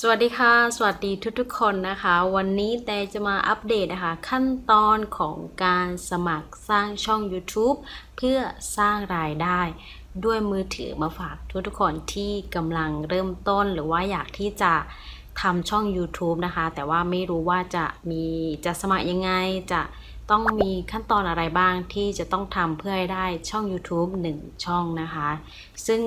สวัสดีค่ะ สวัสดีทุกๆคนนะคะ วันนี้แต่จะมาอัปเดตนะคะ ขั้นตอนของการสมัครสร้างช่อง YouTube เพื่อสร้างรายได้ ด้วยมือถือมาฝากทุกๆคนที่กำลังเริ่มต้นหรือว่าอยากที่จะทำช่อง YouTube นะคะ แต่ว่าไม่รู้ว่าจะมีจะสมัครยังไงจะต้องมีขั้นตอนอะไรบ้างที่จะต้องทำเพื่อให้ได้ช่อง YouTube 1 ช่องนะคะ ซึ่ง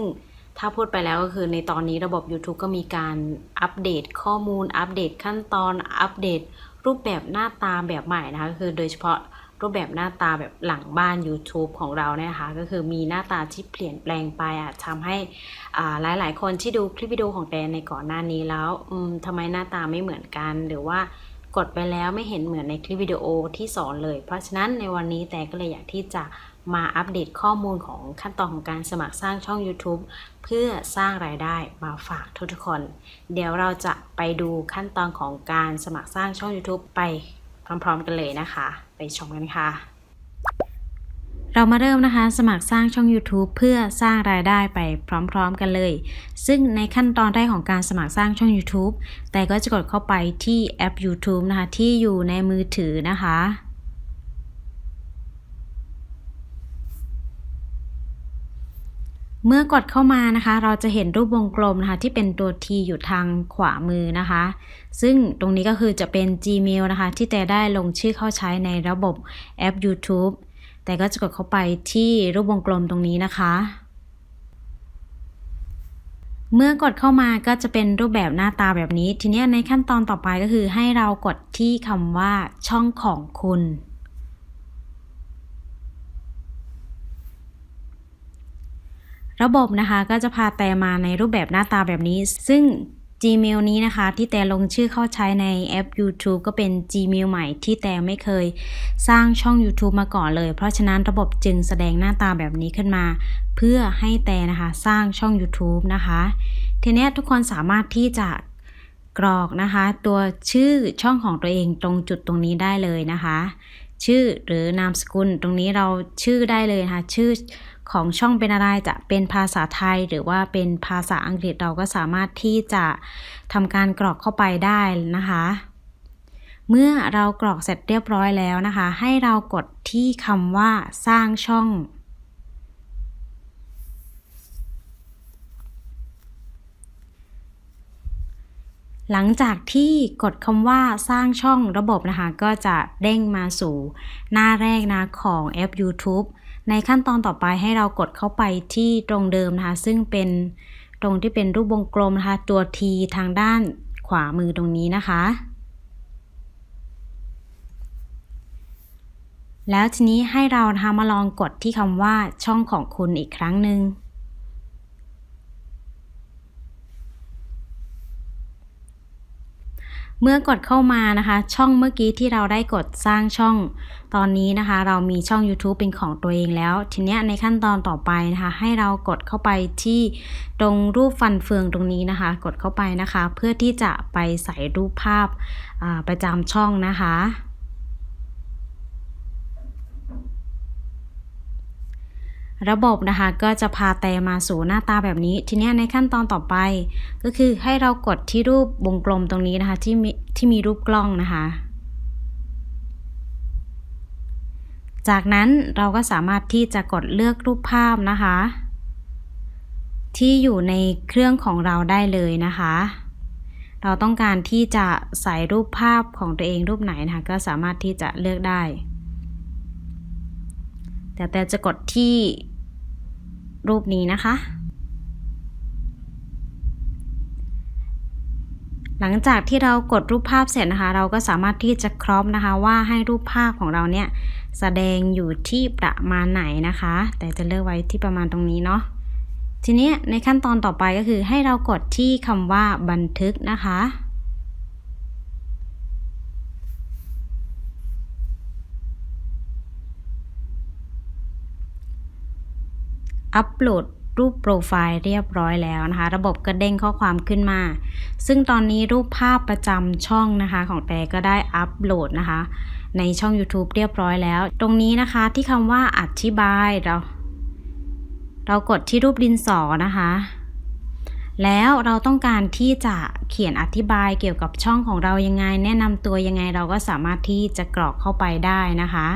ถ้าพูดไปแล้วก็คือในตอนนี้ระบบ YouTube ก็มีการอัปเดตข้อมูล อัปเดตขั้นตอน อัปเดต รูปแบบหน้าตาแบบใหม่นะคะก็คือโดยเฉพาะรูปแบบหน้าตาแบบหลังบ้าน YouTube ของเราเนี่ยนะคะก็คือมีหน้าตาที่เปลี่ยนแปลงไปอาจทำให้อ่าหลายๆคนที่ดูคลิปวิดีโอของแดนในก่อนหน้านี้แล้วอืมทำไมหน้าตาไม่เหมือนกัน หรือว่ากดไปแล้วไม่เห็นเหมือนในคลิปวิดีโอที่สอนเลย เพราะฉะนั้นในวันนี้แต่ก็เลยอยากที่จะ มาอัปเดตข้อมูลของขั้นตอนของการสมัครสร้างช่อง YouTube เพื่อสร้างรายได้มาฝากทุกๆคน เดี๋ยวเราจะไปดูขั้นตอนของการสมัครสร้างช่อง YouTube ไปพร้อมๆ กันเลยนะคะ ไปชมกันค่ะ เรามาเริ่มนะคะ สมัครสร้างช่อง YouTube เพื่อสร้างรายได้ไปพร้อมๆ กันเลย ซึ่งในขั้นตอนแรกของการสมัครสร้างช่อง YouTube แต่ก็จะกดเข้าไปที่แอป YouTube นะคะที่อยู่ในมือถือนะคะ เมื่อกดเข้ามานะคะ เราจะเห็นรูปวงกลมนะคะ ที่เป็นตัว T อยู่ทางขวามือนะคะ ซึ่งตรงนี้ก็คือจะเป็น Gmail นะคะ ที่แต่ได้ลงชื่อเข้าใช้ในระบบแอป YouTube แต่ก็จะกดเข้าไปที่รูปวงกลมตรงนี้นะคะ เมื่อกดเข้ามาก็จะเป็นรูปแบบหน้าตาแบบนี้ ทีนี้ในขั้นตอนต่อไปก็คือให้เรากดที่คำว่าช่องของคุณ ระบบนะคะก็จะพาแต่มาในรูปแบบหน้าตาแบบนี้ ซึ่ง Gmail นี้นะคะที่แต่ลงชื่อเข้าใช้ในแอป YouTube ก็เป็น Gmail ใหม่ที่แต่ไม่เคยสร้างช่อง YouTube มาก่อนเลย เพราะฉะนั้นระบบจึงแสดงหน้าตาแบบนี้ขึ้นมา เพื่อให้แต่นะคะสร้างช่อง YouTube นะคะ ทีนี้ทุกคนสามารถที่จะ กรอกนะคะ ตัวชื่อช่องของตัวเองตรงจุดตรงนี้ได้เลยนะคะ ชื่อหรือนามสกุลตรงนี้เราชื่อได้เลยนะคะชื่อของช่องเป็นอะไรจะเป็นภาษาไทย หรือว่าเป็นภาษาอังกฤษเราก็สามารถที่จะทำการกรอกเข้าไปได้นะคะ เมื่อเรากรอกเสร็จเรียบร้อยแล้วนะคะ ให้เรากดที่คำว่าสร้างช่อง หลังจากที่กดคำว่าสร้างช่องระบบนะคะ ก็จะเด้งมาสู่หน้าแรกนะของแอป YouTube ในขั้นตอนต่อไปให้เรากดเข้าไปที่ตรงเดิมนะคะ ซึ่งเป็นตรงที่เป็นรูปวงกลมนะคะ ตัว T ทางด้านขวามือตรงนี้นะคะ แล้วทีนี้ให้เรานะคะมาลองกดที่คำว่าช่องของคุณอีกครั้งหนึ่ง เมื่อกดเข้ามานะคะ ช่องเมื่อกี้ที่เราได้กดสร้างช่อง ตอนนี้นะคะ เรามีช่อง YouTube เป็นของตัวเองแล้ว ทีเนี้ยในขั้นตอนต่อไปนะคะ ให้เรากดเข้าไปที่ตรงรูปฟันเฟืองตรงนี้นะคะ กดเข้าไปนะคะ เพื่อที่จะไปใส่รูปภาพประจำช่องนะคะ ระบบนะคะก็จะพาแต่มาสู่หน้าตาแบบนี้ ทีนี้ในขั้นตอนต่อไป ก็คือให้เรากดที่รูปวงกลมตรงนี้นะคะที่มีที่มีรูปกล้องนะคะ จากนั้นเราก็สามารถที่จะกดเลือกรูปภาพนะคะ ที่อยู่ในเครื่องของเราได้เลยนะคะ เราต้องการที่จะใส่รูปภาพของตัวเองรูปไหนนะคะก็สามารถที่จะเลือกได้ แต่แต่จะกดที่รูปนี้นะคะ หลังจากที่เรากดรูปภาพเสร็จนะคะ เราก็สามารถที่จะครอปนะคะว่าให้รูปภาพของเราเนี่ยแสดงอยู่ที่ประมาณไหนนะคะ แต่จะเลือกไว้ที่ประมาณตรงนี้เนาะทีนี้ในขั้นตอนต่อไปก็คือให้เรากดที่คำว่าบันทึกนะคะ อัปโหลดรูปโปรไฟล์เรียบร้อยแล้วนะคะ ระบบก็เด้งข้อความขึ้นมา ซึ่งตอนนี้รูปภาพประจำช่องนะคะของแต่ก็ได้อัปโหลดนะคะ ในช่อง YouTube เรียบร้อยแล้ว ตรงนี้นะคะที่คำว่าอธิบายเราเรากดที่รูปดินสอนะคะ แล้วเราต้องการที่จะเขียนอธิบายเกี่ยวกับช่องของเรายังไง แนะนำตัวยังไงเราก็สามารถที่จะกรอกเข้าไปได้นะคะ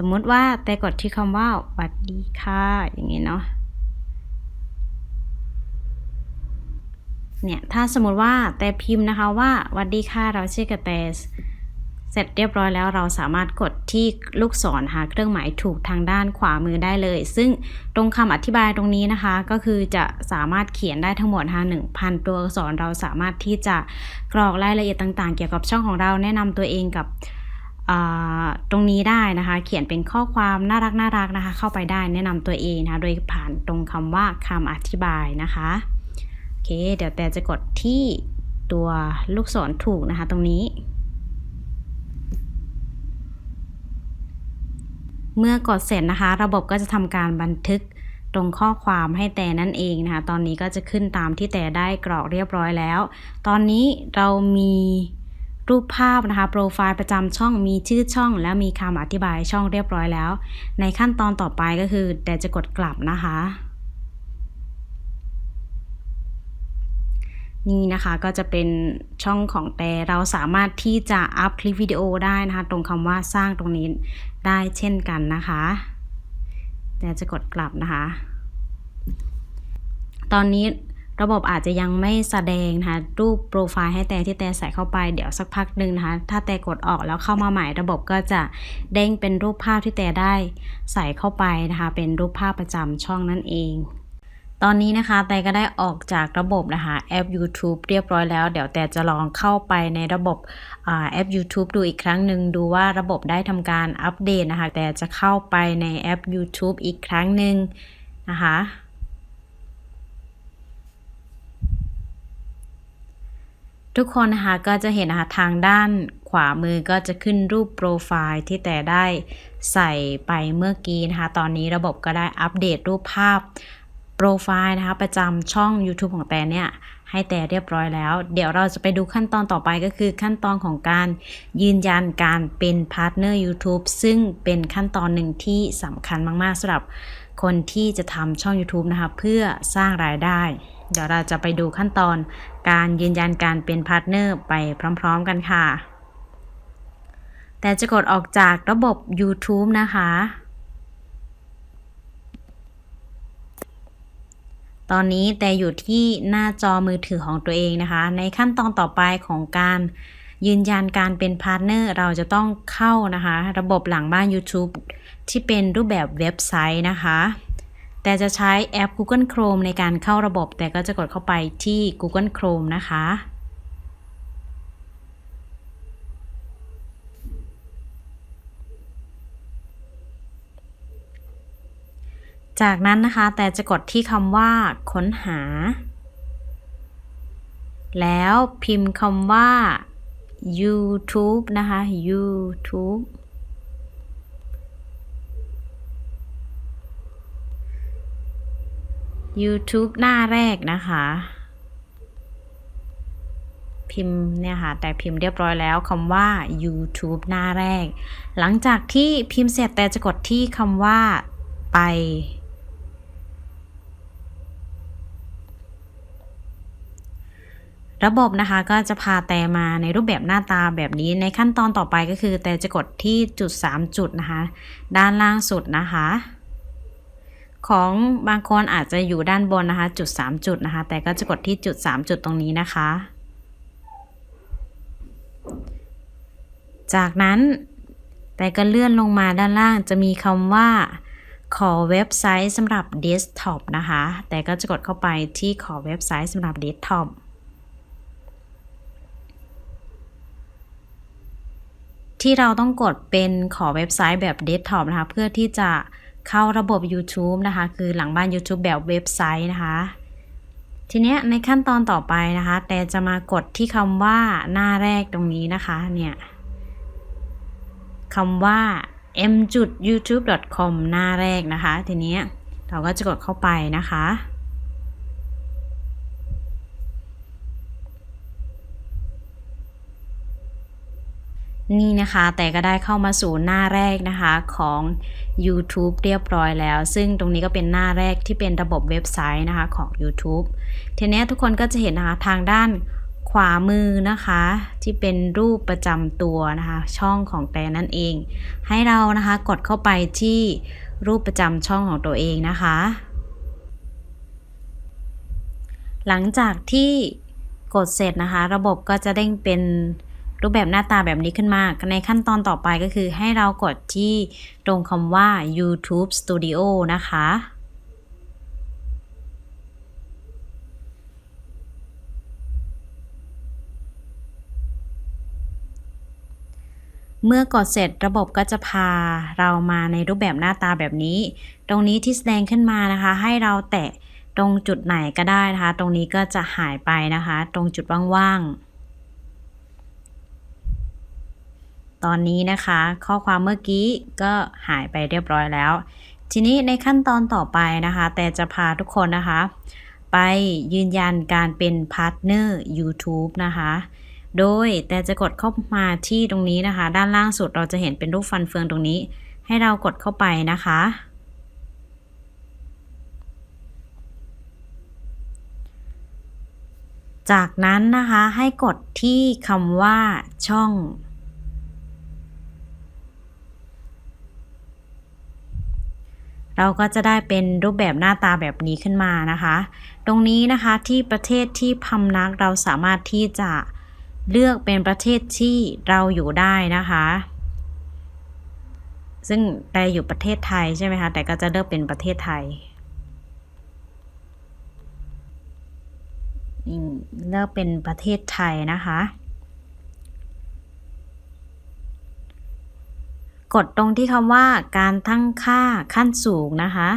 สมมุติว่าแต่กดที่คำว่าสวัสดีค่ะอย่างนี้เนาะเนี่ยถ้าสมมติว่าแต่พิมพ์นะคะว่าสวัสดีค่ะเราชื่อกระแตเสร็จเรียบร้อยแล้วเราสามารถกดที่ลูกศรหาเครื่องหมายถูกทางด้านขวามือได้เลย ซึ่งตรงคำอธิบายตรงนี้นะคะ ก็คือจะสามารถเขียนได้ทั้งหมดหนึ่งพันตัวอักษรเราสามารถที่จะกรอกรายละเอียดต่างๆ เกี่ยวกับช่องของเราแนะนำตัวเองกับ ตรงนี้ได้นะคะ เขียนเป็นข้อความน่ารักน่ารักนะคะ เข้าไปได้แนะนำตัวเองนะคะโดยผ่านตรงคำว่าคำอธิบายนะคะโอเค เดี๋ยวแต่จะกดที่ตัวลูกศรถูกนะคะ ตรงนี้ เมื่อกดเสร็จนะคะ ระบบก็จะทำการบันทึกตรงข้อความให้แต่นั่นเองนะคะ ตอนนี้ก็จะขึ้นตามที่แต่ได้กรอกเรียบร้อยแล้ว ตอนนี้เรามี รูปภาพนะคะ โปรไฟล์ประจำช่องมีชื่อช่อง แล้วมีคำอธิบายช่องเรียบร้อยแล้ว ในขั้นตอนต่อไปก็คือแต่จะกดกลับนะคะ นี่นะคะก็จะเป็นช่องของแต่เราสามารถที่จะอัพคลิปวิดีโอได้นะคะ ตรงคำว่าสร้างตรงนี้ได้เช่นกันนะคะแต่จะกดกลับนะคะ ตอนนี้ ระบบอาจจะยังไม่แสดงนะคะรูปโปรไฟล์ให้แต่ที่แต่ใส่เข้าไปเดี๋ยวสักพักหนึ่งนะคะ ถ้าแต่กดออกแล้วเข้ามาใหม่ระบบก็จะเด้งเป็นรูปภาพที่แต่ได้ใส่เข้าไปนะคะ เป็นรูปภาพประจำช่องนั่นเองตอนนี้นะคะแต่ก็ได้ออกจากระบบนะคะแอป YouTube เรียบร้อยแล้ว เดี๋ยวแต่จะลองเข้าไปในระบบแอป YouTube ดูอีกครั้งหนึ่งดูว่าระบบได้ทำการอัปเดตนะคะ แต่จะเข้าไปในแอป YouTube อีกครั้งหนึ่งนะคะ ทุกคนนะคะก็จะเห็นนะคะทางด้านขวามือก็จะขึ้นรูปโปรไฟล์ที่แต่ได้ใส่ไปเมื่อกี้นะคะตอนนี้ระบบก็ได้อัปเดตรูปภาพโปรไฟล์นะคะประจำช่อง YouTube ของแต่เนี่ยให้แต่เรียบร้อยแล้ว เดี๋ยวเราจะไปดูขั้นตอนต่อไปก็คือขั้นตอนของการยืนยันการเป็นพาร์ทเนอร์ YouTube ซึ่งเป็นขั้นตอนหนึ่งที่สำคัญมาก ๆสำหรับคนที่จะทำช่อง YouTube นะคะเพื่อสร้างรายได้ เดี๋ยวเราจะไปดูขั้นตอนการยืนยันการเป็นพาร์ทเนอร์ไปพร้อมๆกันค่ะ แต่จะกดออกจากระบบ YouTube นะคะ ตอนนี้แต่อยู่ที่หน้าจอมือถือของตัวเองนะคะ ในขั้นตอนต่อไปของการยืนยันการเป็นพาร์ทเนอร์เราจะต้องเข้านะคะ ระบบหลังบ้าน YouTube ที่เป็นรูปแบบเว็บไซต์นะคะ แต่จะใช้แอป Google Chrome ในการเข้าระบบ แต่ก็จะกดเข้าไปที่ Google Chrome นะคะ จากนั้นนะคะ แต่จะกดที่คำว่าค้นหา แล้วพิมพ์คำว่า YouTube นะคะ YouTube YouTube หน้าแรกนะคะ พิมพ์เนี่ยค่ะ แต่พิมพ์เรียบร้อยแล้วคำว่า YouTube หน้าแรก หลังจากที่พิมพ์เสร็จแต่จะกดที่คำว่าไประบบนะคะก็จะพาแต่มาในรูปแบบหน้าตาแบบนี้ในขั้นตอนต่อไปก็คือแต่จะกดที่จุด 3 จุดนะคะ ด้านล่างสุดนะคะ ของบางคนอาจจะอยู่ด้านบนนะคะ จุด 3 จุดนะคะ แต่ก็จะกดที่จุด 3 จุดตรงนี้นะคะ จากนั้นแต่ก็เลื่อนลงมาด้านล่างจะมีคำว่า ขอเว็บไซต์สำหรับเดสก์ท็อปนะคะ แต่ก็จะกดเข้าไปที่ขอเว็บไซต์สำหรับเดสก์ท็อปที่เราต้องกดเป็นขอเว็บไซต์แบบเดสก์ท็อปนะคะ เพื่อที่จะ เข้าระบบ YouTube นะคะ คือหลังบ้าน YouTube แบบเว็บไซต์นะคะ ทีเนี้ยในขั้นตอนต่อไปนะคะ แต่จะมากดที่คำว่าหน้าแรกตรงนี้นะคะ เนี่ยคำว่า m.youtube.com หน้าแรกนะคะ ทีนี้เราก็จะกดเข้าไปนะคะ ท นี่นะคะ แต่ก็ได้เข้ามาสู่หน้าแรกนะคะของ YouTube เรียบร้อยแล้ว ซึ่งตรงนี้ก็เป็นหน้าแรกที่เป็นระบบเว็บไซต์นะคะของ YouTube ทีนี้ทุกคนก็จะเห็นนะคะทางด้านขวามือนะคะ ที่เป็นรูปประจำตัวนะคะ ช่องของแต่นั่นเอง ให้เรานะคะกดเข้าไปที่รูปประจำช่องของตัวเองนะคะ หลังจากที่กดเสร็จนะคะ ระบบก็จะเด้งเป็น รูปแบบหน้าตาแบบนี้ขึ้นมา ในขั้นตอนต่อไปก็คือให้เรากดที่ตรงคำว่า YouTube Studio นะคะ เมื่อกดเสร็จระบบก็จะพาเรามาในรูปแบบหน้าตาแบบนี้ ตรงนี้ที่แสดงขึ้นมานะคะ ให้เราแตะตรงจุดไหนก็ได้นะคะ ตรงนี้ก็จะหายไปนะคะ ตรงจุดว่างๆ ตอนนี้นะคะ ข้อความเมื่อกี้ก็หายไปเรียบร้อยแล้ว ทีนี้ในขั้นตอนต่อไปนะคะ แต่จะพาทุกคนนะคะ ไปยืนยันการเป็นพาร์ทเนอร์ YouTube นะคะ โดยแต่จะกดเข้ามาที่ตรงนี้นะคะ ด้านล่างสุดเราจะเห็นเป็นรูปฟันเฟืองตรงนี้ ให้เรากดเข้าไปนะคะจากนั้นนะคะให้กดที่คำว่าช่อง เราก็จะได้เป็นรูปแบบหน้าตาแบบนี้ขึ้นมานะคะ ตรงนี้นะคะที่ประเทศที่พำนักเราสามารถที่จะเลือกเป็นประเทศที่เราอยู่ได้นะคะ ซึ่งแต่อยู่ประเทศไทยใช่ไหมคะแต่ก็จะเลือกเป็นประเทศไทยเลือกเป็นประเทศไทยนะคะ กดตรงที่คำว่าการตั้งค่าขั้นสูงนะคะ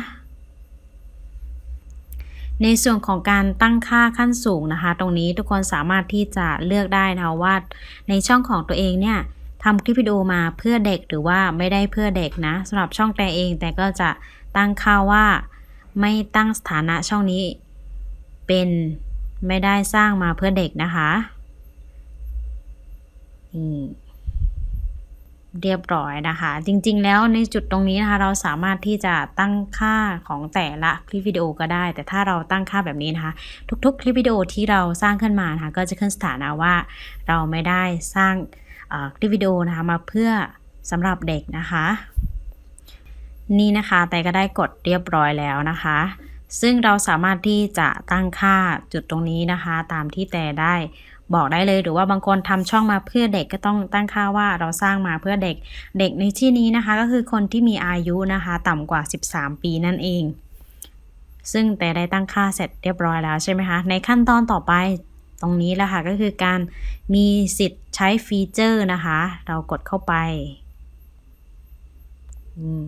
ในส่วนของการตั้งค่าขั้นสูงนะคะ ตรงนี้ทุกคนสามารถที่จะเลือกได้นะว่า ในช่องของตัวเองเนี่ยทำคลิปวิดีโอมาเพื่อเด็กหรือว่าไม่ได้เพื่อเด็กนะสำหรับช่องแต่เองแต่ก็จะตั้งค่าว่า ไม่ตั้งสถานะช่องนี้ เป็นไม่ได้สร้างมาเพื่อเด็กนะคะนี่ เรียบร้อยนะคะ จริงๆ แล้วในจุดตรงนี้นะคะ เราสามารถที่จะตั้งค่าของแต่ละคลิปวิดีโอก็ได้ แต่ถ้าเราตั้งค่าแบบนี้นะคะ ทุกๆ คลิปวิดีโอที่เราสร้างขึ้นมานะคะ ก็จะขึ้นสถานะว่าเราไม่ได้สร้างคลิปวิดีโอนะคะมาเพื่อสำหรับเด็กนะคะ นี่นะคะแต่ก็ได้กดเรียบร้อยแล้วนะคะ ซึ่งเราสามารถที่จะตั้งค่าจุดตรงนี้นะคะ ตามที่แต่ได้ บอกได้เลย หรือว่าบางคนทำช่องมาเพื่อเด็กก็ต้องตั้งค่าว่าเราสร้างมาเพื่อเด็ก เด็กในที่นี้นะคะ ก็คือคนที่มีอายุนะคะ ต่ำกว่า 13 ปีนั่นเอง ซึ่งแต่ได้ตั้งค่าเสร็จเรียบร้อยแล้วใช่ไหมคะ ในขั้นตอนต่อไปตรงนี้แหละค่ะก็คือการมีสิทธิ์ใช้ฟีเจอร์นะคะ เรากดเข้าไป อืม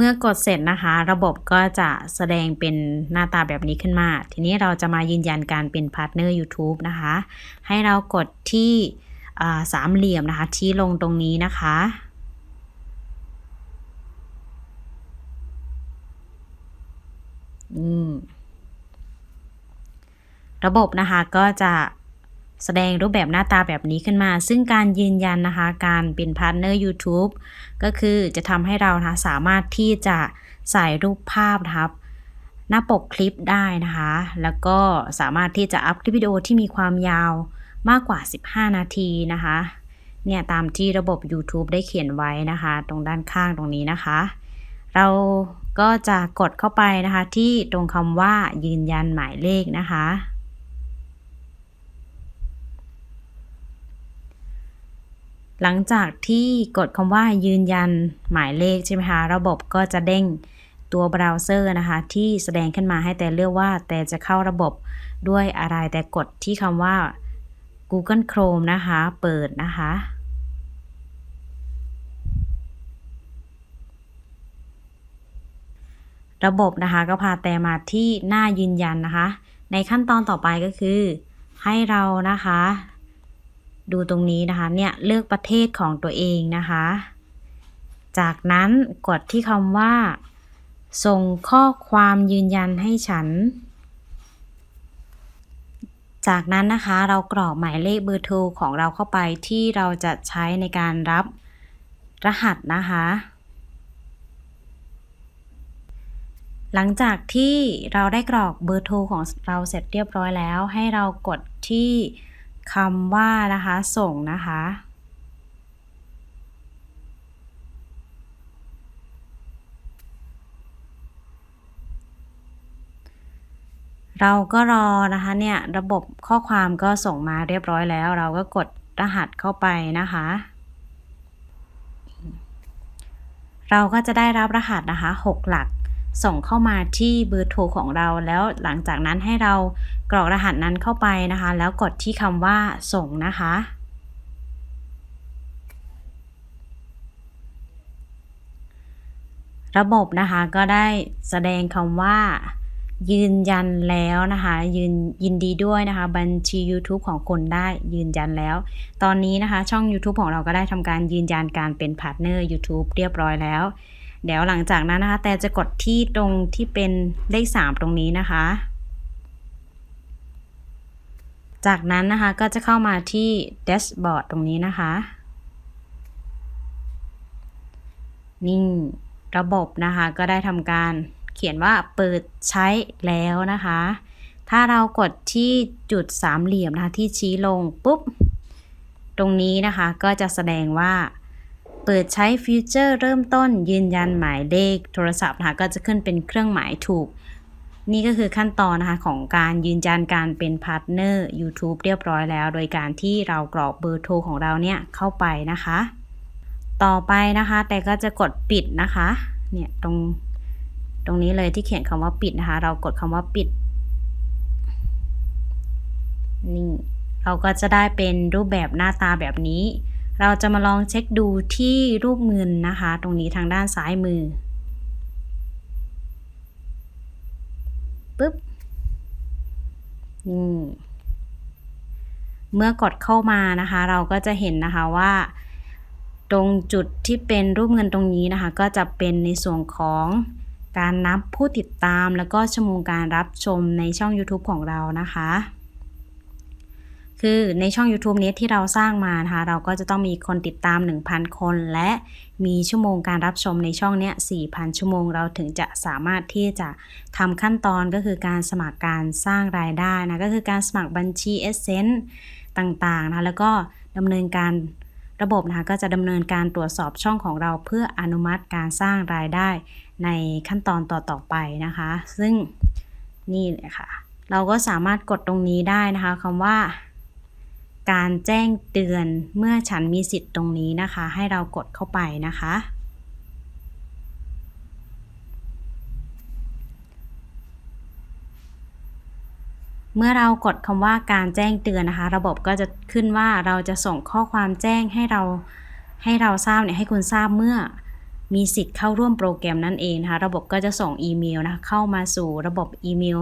เมื่อกดเสร็จนะคะ ระบบก็จะแสดงเป็นหน้าตาแบบนี้ขึ้นมา ทีนี้เราจะมายืนยันการเป็นพาร์ทเนอร์ YouTube นะคะ ให้เรากดที่สามเหลี่ยมนะคะ ที่ลงตรงนี้นะคะระบบนะคะก็จะ แสดงรูปแบบหน้าตาแบบนี้ขึ้นมา ซึ่งการยืนยันนะคะ การเป็นพาร์ทเนอร์ YouTube ก็คือจะทำให้เรานะสามารถที่จะใส่รูปภาพนะครับ หน้าปกคลิปได้นะคะ แล้วก็สามารถที่จะอัพคลิปวิดีโอที่มีความยาวมากกว่า 15 นาทีนะคะ เนี่ยตามที่ระบบ YouTube ได้เขียนไว้นะคะ ตรงด้านข้างตรงนี้นะคะ เราก็จะกดเข้าไปนะคะที่ตรงคำว่ายืนยันหมายเลขนะคะ หลังจากที่กดคำว่ายืนยันหมายเลขใช่ไหมคะระบบก็จะเด้งตัวเบราว์เซอร์นะคะ ที่แสดงขึ้นมาให้แต่เลือกว่า แต่จะเข้าระบบด้วยอะไรแต่กดที่คำว่า Google Chrome นะคะ เปิดนะคะ ระบบนะคะก็พาแต่มาที่หน้ายืนยันนะคะ ในขั้นตอนต่อไปก็คือ ให้เรานะคะ ดูตรงนี้นะคะเนี่ยเลือกประเทศของตัวเองนะคะ จากนั้นกดที่คำว่า ส่งข้อความยืนยันให้ฉัน จากนั้นนะคะเรากรอกหมายเลขเบอร์โทรของเราเข้าไปที่เราจะใช้ในการรับรหัสนะคะ หลังจากที่เราได้กรอกเบอร์โทรของเราเสร็จเรียบร้อยแล้ว ให้เรากดที่ คำว่านะคะส่งนะคะ เราก็รอนะคะเนี่ยระบบข้อความก็ส่งมาเรียบร้อยแล้ว เราก็กดรหัสเข้าไปนะคะ เราก็จะได้รับรหัสนะคะ 6 หลัก ส่งเข้ามาที่เบอร์โทรของเรา แล้วหลังจากนั้นให้เรากรอกรหัสนั้นเข้าไปนะคะ แล้วกดที่คำว่าส่งนะคะ ระบบนะคะก็ได้แสดงคำว่า ยืนยันแล้วนะคะ ยืนยินดีด้วยนะคะ บัญชี YouTube ของคุณได้ยืนยันแล้ว ตอนนี้นะคะ ช่อง YouTube ของเราก็ได้ทำการยืนยันการเป็นพาร์ทเนอร์ YouTube เรียบร้อยแล้ว เดี๋ยวหลังจากนั้นนะคะ แต่จะกดที่ตรงที่เป็นเลข 3 ตรงนี้นะคะ จากนั้นนะคะก็จะเข้ามาที่แดชบอร์ดตรงนี้นะคะ นี่ระบบนะคะก็ได้ทำการเขียนว่าเปิดใช้แล้วนะคะ ถ้าเรากดที่จุดสามเหลี่ยมนะคะที่ชี้ลงปุ๊บ ตรงนี้นะคะก็จะแสดงว่า เปิดใช้ฟีเจอร์เริ่มต้นยืนยันหมายเลขโทรศัพท์นะคะก็จะขึ้นเป็นเครื่องหมายถูก นี่ก็คือขั้นตอนนะคะของการยืนยันการเป็นพาร์ทเนอร์ YouTube เรียบร้อยแล้ว โดยการที่เรากรอกเบอร์โทรของเราเนี่ยเข้าไปนะคะ ต่อไปนะคะแต่ก็จะกดปิดนะคะเนี่ยตรงตรงนี้เลยที่เขียนคำว่าปิดนะคะ เรากดคำว่าปิดนี่เราก็จะได้เป็นรูปแบบหน้าตาแบบนี้ เราจะมาลองเช็คดูที่รูปเงินนะคะ ตรงนี้ทางด้านซ้ายมือปึ๊บนี่เมื่อกดเข้ามานะคะ เราก็จะเห็นนะคะว่า ตรงจุดที่เป็นรูปเงินตรงนี้นะคะ ก็จะเป็นในส่วนของการนับผู้ติดตามแล้วก็ชั่วโมงการรับชมในช่อง YouTube ของเรานะคะ คือในช่อง YouTube นี้ที่เราสร้างมานะคะ เราก็จะต้องมีคนติดตาม 1,000 คน และมีชั่วโมงการรับชมในช่องเนี้ย4,000 ชั่วโมง เราถึงจะสามารถที่จะทำขั้นตอนก็คือการสมัครการสร้างรายได้นะ ก็คือการสมัครบัญชี e s s e n c e ต่างๆนะ แล้วก็ดำเนินการระบบนะคะก็จะดำเนินการตรวจสอบช่องของเราเพื่ออนุมัติการสร้างรายได้ในขั้นตอนต่อๆไปนะคะ ซึ่งนี่เลยค่ะ เราก็สามารถกดตรงนี้ได้นะคะคำว่า การแจ้งเตือนเมื่อฉันมีสิทธิ์ตรงนี้นะคะ ให้เรากดเข้าไปนะคะ เมื่อเรากดคำว่าการแจ้งเตือนนะคะ ระบบก็จะขึ้นว่าเราจะส่งข้อความแจ้งให้เราให้เราทราบเนี่ยให้คุณทราบเมื่อมีสิทธิ์เข้าร่วมโปรแกรมนั่นเองนะคะ ระบบก็จะส่งอีเมลนะคะเข้ามาสู่ระบบอีเมล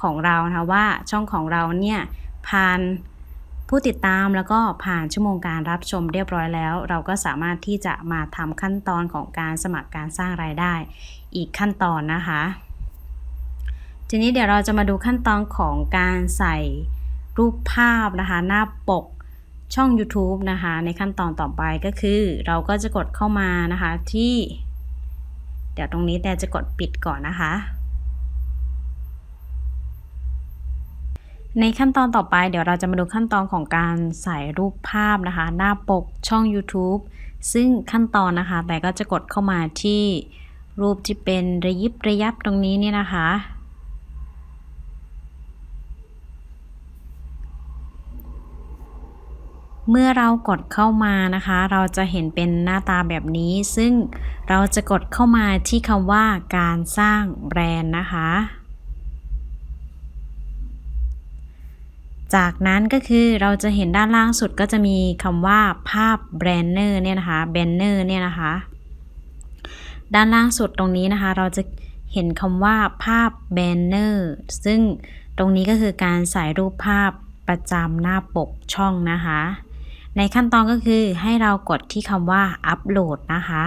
ของเรานะคะว่าช่องของเราเนี่ยผ่าน ผู้ติดตามแล้วก็ผ่านชั่วโมงการรับชมเรียบร้อยแล้ว เราก็สามารถที่จะมาทำขั้นตอนของการสมัครการสร้างรายได้ อีกขั้นตอนนะคะ ทีนี้เดี๋ยวเราจะมาดูขั้นตอนของการใส่รูปภาพนะคะ หน้าปกช่อง YouTube นะคะ ในขั้นตอนต่อไปก็คือ เราก็จะกดเข้ามานะคะที่ เดี๋ยวตรงนี้แต่จะกดปิดก่อนนะคะ ในขั้นตอนต่อไปเดี๋ยวเราจะมาดูขั้นตอนของการใส่รูปภาพนะคะ หน้าปกช่อง YouTube ซึ่งขั้นตอนนะคะ แต่ก็จะกดเข้ามาที่รูปที่เป็นระยิบระยับตรงนี้เนี่ยนะคะ เมื่อเรากดเข้ามานะคะ เราจะเห็นเป็นหน้าตาแบบนี้ ซึ่งเราจะกดเข้ามาที่คำว่าการสร้างแบรนด์นะคะ จากนั้นก็คือเราจะเห็นด้านล่างสุดก็จะมีคำว่าภาพแบรนเนอร์เนี่ยนะคะแบนเนอร์เนี่ยนะคะ ด้านล่างสุดตรงนี้นะคะ เราจะเห็นคำว่าภาพแบนเนอร์ซึ่งตรงนี้ก็คือการใส่รูปภาพประจำหน้าปกช่องนะคะ ในขั้นตอนก็คือให้เรากดที่คำว่าอัปโหลดนะคะ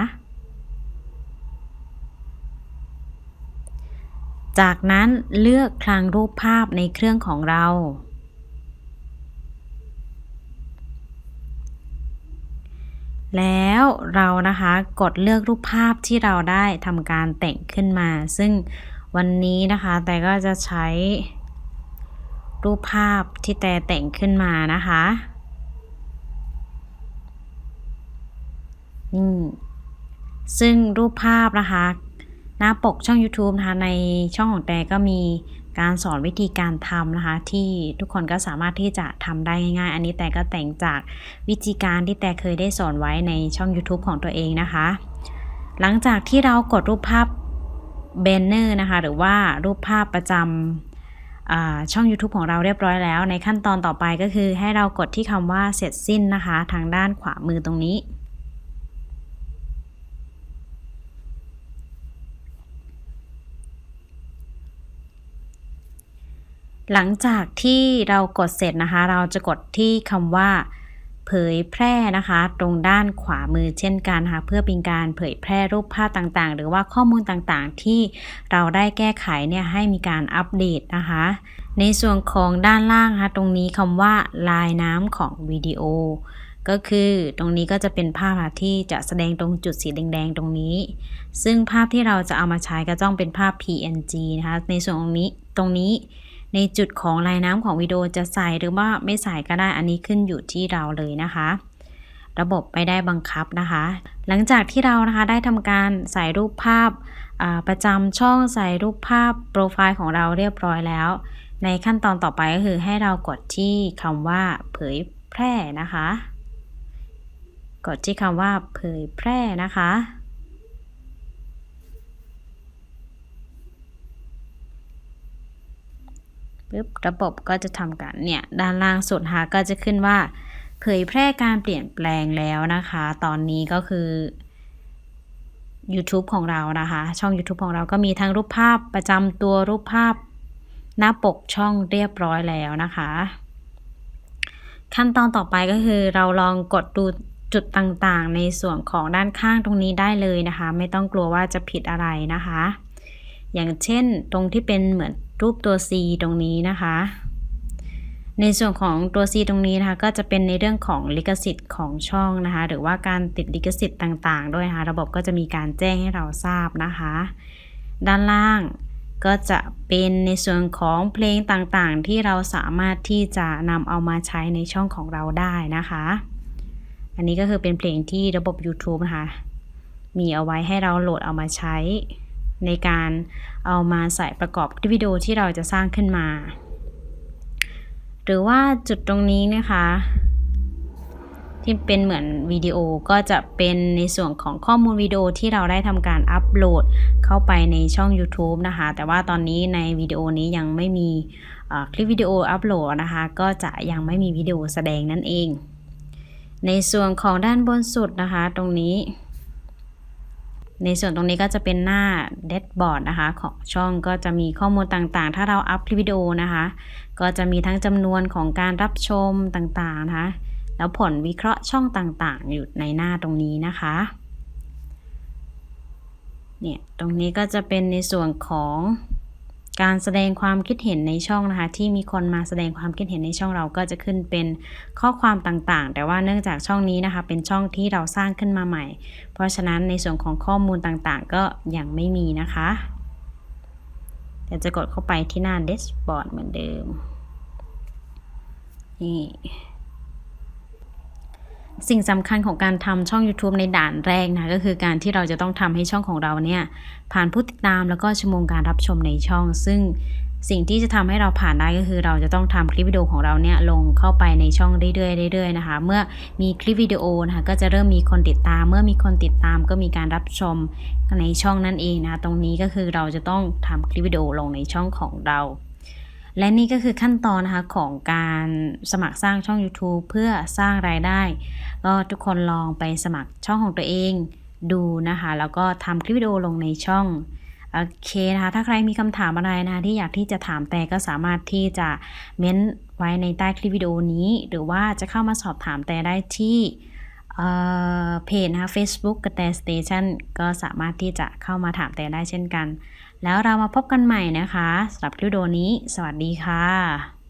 จากนั้นเลือกคลังรูปภาพในเครื่องของเรา แล้วเรานะคะกดเลือกรูปภาพที่เราได้ทำการแต่งขึ้นมา ซึ่งวันนี้นะคะแต่ก็จะใช้รูปภาพที่แต่แต่งขึ้นมานะคะนี่ซึ่งรูปภาพนะคะ หน้าปกช่อง YouTube นะคะในช่องของแต่ก็มี การสอนวิธีการทำนะคะ ที่ทุกคนก็สามารถที่จะทำได้ง่ายๆ อันนี้แต่ก็แต่งจากวิธีการที่แต่เคยได้สอนไว้ในช่อง YouTube ของตัวเองนะคะ หลังจากที่เรากดรูปภาพเบนเนอร์นะคะ หรือว่ารูปภาพประจำช่อง YouTube ของเราเรียบร้อยแล้ว ในขั้นตอนต่อไปก็คือให้เรากดที่คำว่าเสร็จสิ้นนะคะ ทางด้านขวามือตรงนี้ หลังจากที่เรากดเสร็จนะคะ เราจะกดที่คำว่า เผยแพร่นะคะ ตรงด้านขวามือเช่นกันค่ะเพื่อเป็นการเผยแพร่รูปภาพต่างๆ หรือว่าข้อมูลต่างๆ ที่เราได้แก้ไขเนี่ยให้มีการอัปเดตนะคะ ในส่วนของด้านล่างค่ะตรงนี้คำว่าลายน้ำของวิดีโอก็คือตรงนี้ก็จะเป็นภาพที่จะแสดงตรงจุดสีแดง ๆ ตรงนี้ ซึ่งภาพที่เราจะเอามาใช้ก็ต้องเป็นภาพ PNG นะคะ ในส่วนตรงนี้ตรงนี้ ในจุดของลายน้ำของวิดีโอจะใส่หรือว่าไม่ใส่ก็ได้อันนี้ขึ้นอยู่ที่เราเลยนะคะ ระบบไม่ได้บังคับนะคะ หลังจากที่เรานะคะได้ทำการใส่รูปภาพประจำช่องใส่รูปภาพโปรไฟล์ของเราเรียบร้อยแล้ว ในขั้นตอนต่อไปก็คือให้เรากดที่คำว่าเผยแพร่นะคะ กดที่คำว่าเผยแพร่นะคะ ปึ๊บระบบก็จะทำการเนี่ยด้านล่างสุดฮะก็จะขึ้นว่า เผยแพร่การเปลี่ยนแปลงแล้วนะคะ ตอนนี้ก็คือ YouTube ของเรานะคะ ช่อง YouTube ของเราก็มีทั้งรูปภาพประจำตัวรูปภาพ หน้าปกช่องเรียบร้อยแล้วนะคะ ขั้นตอนต่อไปก็คือเราลองกดดูจุดต่างๆ ในส่วนของด้านข้างตรงนี้ได้เลยนะคะ ไม่ต้องกลัวว่าจะผิดอะไรนะคะ อย่างเช่นตรงที่เป็นเหมือน รูปตัว C ตรงนี้นะคะ ในส่วนของตัว C ตรงนี้นะคะ ก็จะเป็นในเรื่องของลิขสิทธิ์ของช่องนะคะ หรือว่าการติดลิขสิทธิ์ต่างๆ ด้วยนะคะระบบก็จะมีการแจ้งให้เราทราบนะคะ ด้านล่างก็จะเป็นในส่วนของเพลงต่างๆ ที่เราสามารถที่จะนำเอามาใช้ในช่องของเราได้นะคะ อันนี้ก็คือเป็นเพลงที่ระบบ YouTube นะคะ มีเอาไว้ให้เราโหลดเอามาใช้ ในการเอามาใส่ประกอบวิดีโอที่เราจะสร้างขึ้นมา หรือว่าจุดตรงนี้นะคะ ที่เป็นเหมือนวิดีโอก็จะเป็นในส่วนของข้อมูลวิดีโอที่เราได้ทำการอัปโหลดเข้าไปในช่อง YouTube นะคะ แต่ว่าตอนนี้ในวิดีโอนี้ยังไม่มีคลิปวิดีโออัปโหลดนะคะ ก็จะยังไม่มีวิดีโอแสดงนั่นเอง ในส่วนของด้านบนสุดนะคะ ตรงนี้ ในส่วนตรงนี้ก็จะเป็นหน้าเดชบอร์ดนะคะ ของช่องก็จะมีข้อมูลต่างๆ ถ้าเราอัพคลิปวิดีโอนะคะ ก็จะมีทั้งจำนวนของการรับชมต่างๆนะคะ แล้วผลวิเคราะห์ช่องต่างๆ อยู่ในหน้าตรงนี้นะคะ เนี่ย ตรงนี้ก็จะเป็นในส่วนของ การแสดงความคิดเห็นในช่องนะคะ ที่มีคนมาแสดงความคิดเห็นในช่องเราก็จะขึ้นเป็นข้อความต่างๆ แต่ว่าเนื่องจากช่องนี้นะคะ เป็นช่องที่เราสร้างขึ้นมาใหม่ เพราะฉะนั้นในส่วนของข้อมูลต่างๆ ก็ยังไม่มีนะคะเดี๋ยวจะกดเข้าไปที่หน้า dashboard เหมือนเดิมนี่ สิ่งสำคัญของการทำช่อง YouTube ในด่านแรกนะก็คือการที่เราจะต้องทำให้ช่องของเราเนี่ยผ่านผู้ติดตามแล้วก็ชั่วโมงการรับชมในช่อง ซึ่งสิ่งที่จะทำให้เราผ่านได้ก็คือเราจะต้องทำคลิปวิดีโอของเราเนี่ยลงเข้าไปในช่องเรื่อยๆเรื่อยๆนะคะ เมื่อมีคลิปวิดีโอนะคะก็จะเริ่มมีคนติดตาม เมื่อมีคนติดตามก็มีการรับชมในช่องนั่นเองนะ ตรงนี้ก็คือเราจะต้องทำคลิปวิดีโอลงในช่องของเรา และนี่ก็คือขั้นตอนนะคะของการสมัครสร้างช่อง YouTube เพื่อสร้างรายได้ ก็ทุกคนลองไปสมัครช่องของตัวเองดูนะคะ แล้วก็ทำคลิปวิดีโอลงในช่องโอเคนะคะถ้าใครมีคำถามอะไรนะคะที่อยากที่จะถามแต่ก็สามารถที่จะเม้นไว้ในใต้คลิปวิดีโอนี้ หรือว่าจะเข้ามาสอบถามแต่ได้ที่เพจนะคะ Facebook กระแตสเตชันก็สามารถที่จะเข้ามาถามแต่ได้เช่นกัน แล้วเรามาพบกันใหม่นะคะสำหรับคลิปโดนี้ สวัสดีค่ะ